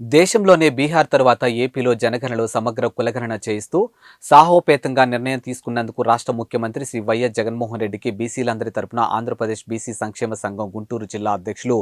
దేశంలోనే బీహార్ తర్వాత ఏపీలో జనగణనలో సమగ్ర కులగణన చేయిస్తూ సాహోపేతంగా నిర్ణయం తీసుకున్నందుకు రాష్ట్ర ముఖ్యమంత్రి శ్రీ వైఎస్ జగన్మోహన్ రెడ్డికి బీసీలందరి తరపున ఆంధ్రప్రదేశ్ బీసీ సంక్షేమ సంఘం గుంటూరు జిల్లా అధ్యక్షులు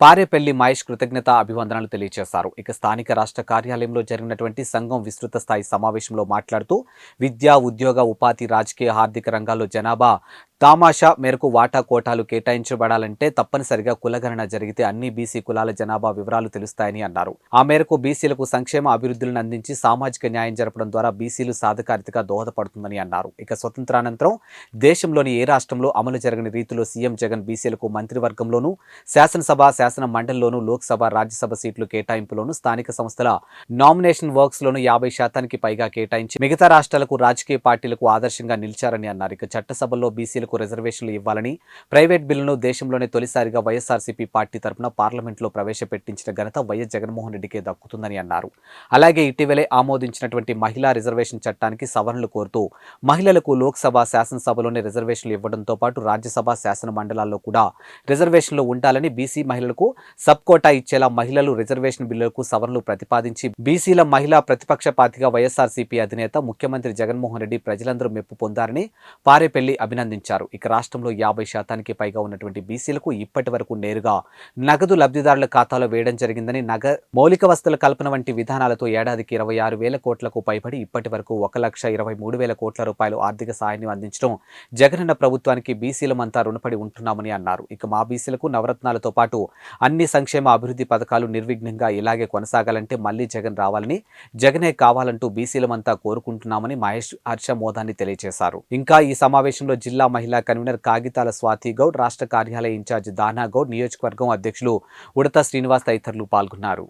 పారేపల్లి మహేష్ కృతజ్ఞత అభివందనలు తెలియజేశారు. ఇక స్థానిక రాష్ట్ర కార్యాలయంలో జరిగినటువంటి సంఘం విస్తృత స్థాయి సమావేశంలో మాట్లాడుతూ విద్యా ఉద్యోగ ఉపాధి రాజకీయ ఆర్థిక రంగాల్లో జనాభా తామాషా మేరకు వాటా కోటాలు కేటాయించబడాలంటే తప్పనిసరిగా కులగణన జరిగితే అన్ని బీసీ కులాల జనాభా వివరాలు తెలుస్తాయని అన్నారు. ఆ మేరకు బీసీలకు సంక్షేమ అభివృద్ధులను అందించి సామాజిక న్యాయం జరపడం ద్వారా బీసీలు సాధికారితగా దోహదపడుతుందని అన్నారు. ఇక స్వతంత్రానంతరం దేశంలోని ఏ రాష్ట్రంలో అమలు జరగని రీతిలో సీఎం జగన్ బీసీలకు మంత్రివర్గంలోనూ శాసనసభ శాసన మండలిలోనూ లోక్సభ రాజ్యసభ సీట్లు కేటాయింపులోనూ స్థానిక సంస్థల నామినేషన్ వర్క్స్ లోను యాభై శాతానికి పైగా కేటాయించి మిగతా రాష్ట్రాలకు రాజకీయ పార్టీలకు ఆదర్శంగా నిలిచారని అన్నారు. ఇక చట్టసభల్లో బీసీలకు రిజర్వేషన్లు ఇవ్వాలని ప్రైవేట్ బిల్లును దేశంలోనే తొలిసారిగా వైఎస్ఆర్సీపీ పార్టీ తరపున పార్లమెంట్లో ప్రవేశపెట్టించిన ఘనత వైఎస్ జగన్మోహన్ రెడ్డికే దక్కుతుందని అన్నారు. అలాగే ఇటీవలే ఆమోదించినటువంటి మహిళా రిజర్వేషన్ చట్టానికి సవరణలు కోరుతూ మహిళలకు లోక్సభ శాసనసభలోనే రిజర్వేషన్లు ఇవ్వడంతో పాటు రాజ్యసభ శాసన మండలాల్లో కూడా రిజర్వేషన్లు ఉండాలని బీసీ మహిళలకు సబ్ కోటా ఇచ్చేలా మహిళలు రిజర్వేషన్ బిల్లులకు సవరణలు ప్రతిపాదించి బీసీల మహిళా ప్రతిపక్ష పార్టీగా వైఎస్ఆర్సీపీ అధినేత ముఖ్యమంత్రి జగన్మోహన్ రెడ్డి ప్రజలందరూ మెప్పు పొందారని పారేపల్లి అభినందించారు. ఇక రాష్ట్రంలో యాభై శాతానికి పైగా ఉన్నటువంటి బీసీలకు ఇప్పటి వరకు నేరుగా నగదు లబ్ధిదారుల ఖాతాలో వేయడం జరిగిందని నగ మౌలిక వస్తువుల కల్పన వంటి విధానాలతో ఏడాదికి ఇరవై ఆరు వేల కోట్లకు పైబడి ఇప్పటి వరకు ఒక లక్ష ఇరవై మూడు వేల కోట్ల రూపాయలు ఆర్థిక సాయాన్ని అందించడం జగనన్న ప్రభుత్వానికి బీసీలమంతా రుణపడి ఉంటున్నామని అన్నారు. ఇక మా బీసీలకు నవరత్నాలతో పాటు అన్ని సంక్షేమ అభివృద్ధి పథకాలు నిర్విఘ్నంగా ఇలాగే కొనసాగాలంటే మళ్ళీ జగన్ రావాలని జగనే కావాలంటూ బీసీలమంతా కోరుకుంటున్నామని మహేష్ హర్ష మోదాన్ని తెలియజేశారు. ఇంకా ఈ సమావేశంలో జిల్లా మహిళా కన్వీనర్ కాగితాల స్వాతి గౌడ్ రాష్ట్ర కార్యాలయ ఇన్ఛార్జ్ దానా గౌడ్ నియోజకవర్గం అధ్యక్షులు ఉడత శ్రీనివాస్ తదితరులు పాల్గొన్నారు.